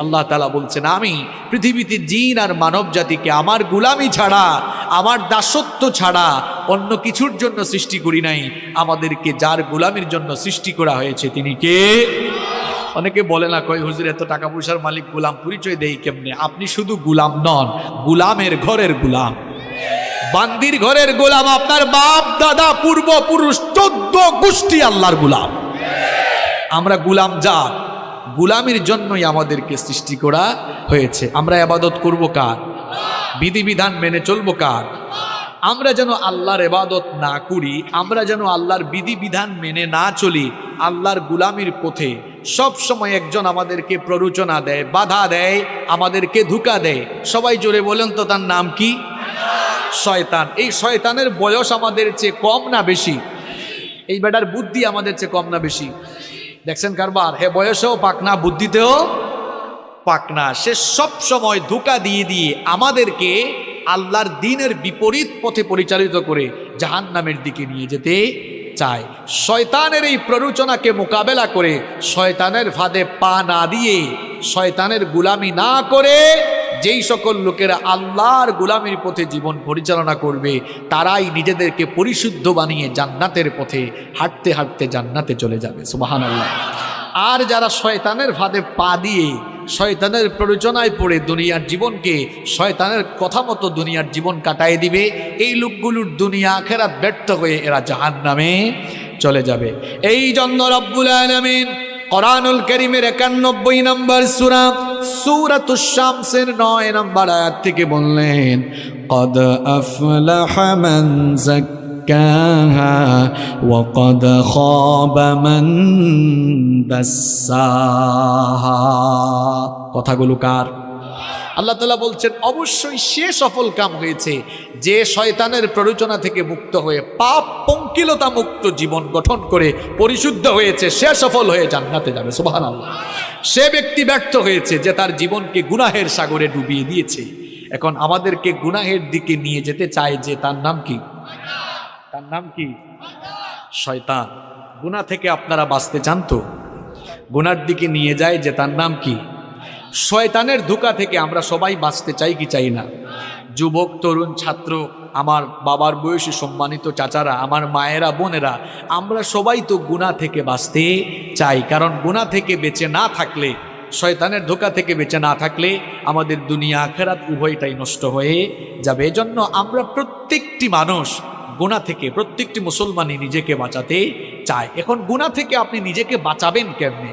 আল্লাহ তালা বলছেন, আমি পৃথিবীতে জিন আর মানব জাতিকে, আমার গুলামি ছাড়া, আমার দাসত্ব ছাড়া অন্য কিছুর জন্য সৃষ্টি করি নাই। আমাদেরকে যার গুলামির জন্য সৃষ্টি করা হয়েছে, তিনি কে? অনেকে বলে না কয় হুজুর, এত টাকা পয়সার মালিক গুলাম, পরিচয় দেই কেমনে? আপনি শুধু গুলাম নন, গুলামের ঘরের গুলাম। বান্দির ঘরের গোলাম, আপনার বাপ, দাদা, পূর্বপুরুষ, চোদ্দ গোষ্ঠী আল্লাহর গুলাম। আমরা গুলাম জাত গুলামির জন্যই আমাদেরকে সৃষ্টি করা হয়েছে। আমরা আবাদত করব কার? বিধিবিধান মেনে চলব কার? আমরা যেন আল্লাহর এবাদত না করি, আমরা যেন আল্লাহর বিধিবিধান মেনে না চলি, আল্লাহর গুলামির পথে সব সময় একজন আমাদেরকে প্ররোচনা দেয়, বাধা দেয়, আমাদেরকে ধোকা দেয়। সবাই জোরে বলেন তো তার নাম কি? শয়তান। এই শয়তানের বয়স আমাদের চেয়ে কম না বেশি? এই বেটার বুদ্ধি আমাদের চেয়ে কম না বেশি? দেখছেন কারবার? হে বয়সেও পাক না বুদ্ধিতেও পাক না সে সব সময় ধোকা দিয়ে দিয়ে আমাদেরকে আল্লাহর দিনের বিপরীত পথে পরিচালিত করে জাহান নামের দিকে নিয়ে যেতে চায়। শয়তানের এই প্ররোচনাকে মোকাবেলা করে শয়তানের ফাঁদে পা না দিয়ে শয়তানের গুলামি না করে যেই সকল লোকেরা আল্লাহর গুলামির পথে জীবন পরিচালনা করবে, তারাই নিজেদেরকে পরিশুদ্ধ বানিয়ে জান্নাতের পথে হাঁটতে হাঁটতে জান্নাতে চলে যাবে। সুবাহান আল্লাহ আর যারা শয়তানের ফাঁদে পা দিয়ে শয়তানের প্ররোচনায় পড়ে দুনিয়ার জীবনকে শয়তানের কথা মতো দুনিয়ার জীবন কাটায় দিবে, এই লোকগুলোর দুনিয়া আখেরাত ব্যর্থ হয়ে এরা জাহান নামে চলে যাবে। এই জন্য রব্বুল আলমিন কোরআনুল করিমের একানব্বই নম্বর সুরা সুরাতুস শামসের নয় নম্বর আয়াত থেকে বললেন, কদ আফলাহা মান জাক্কাহা ওয়া কদ খাবা মান দাসসাহা কথাগুলো কার? আল্লাহ তালা বলছেন, অবশ্যই সে সফল কাম হয়েছে যে শয়তানের প্ররোচনা থেকে মুক্ত হয়ে পাপ পঙ্কিলতা মুক্ত জীবন গঠন করে পরিশুদ্ধ হয়েছে। সে সফল হয়ে জান্নাতে যাবে। সুবাহান আল্লাহ সে ব্যক্তি ব্যর্থ হয়েছে যে তার জীবনকে গুনাহের সাগরে ডুবিয়ে দিয়েছে। এখন আমাদেরকে গুনাহের দিকে নিয়ে যেতে চায় যে তার নাম কি? তার নাম কি? শয়তান। গুনাহ থেকে আপনারা বাঁচতে চান তো? গুনার দিকে নিয়ে যায় যে তার নাম কি? শয়তানের ধোকা থেকে আমরা সবাই বাঁচতে চাই কি চাই না? যুবক, তরুণ, ছাত্র, আমার বাবার বয়সী সম্মানিত চাচারা, আমার মায়েরা, বোনেরা, আমরা সবাই তো গুণা থেকে বাঁচতে চাই। কারণ গুণা থেকে বেঁচে না থাকলে, শয়তানের ধোকা থেকে বেঁচে না থাকলে আমাদের দুনিয়া, আখেরাত উভয়টাই নষ্ট হয়ে যাবে। এজন্য আমরা প্রত্যেকটি মানুষ গুণা থেকে, প্রত্যেকটি মুসলমানই নিজেকে বাঁচাতে চায়। এখন গুণা থেকে আপনি নিজেকে বাঁচাবেন কেমনে?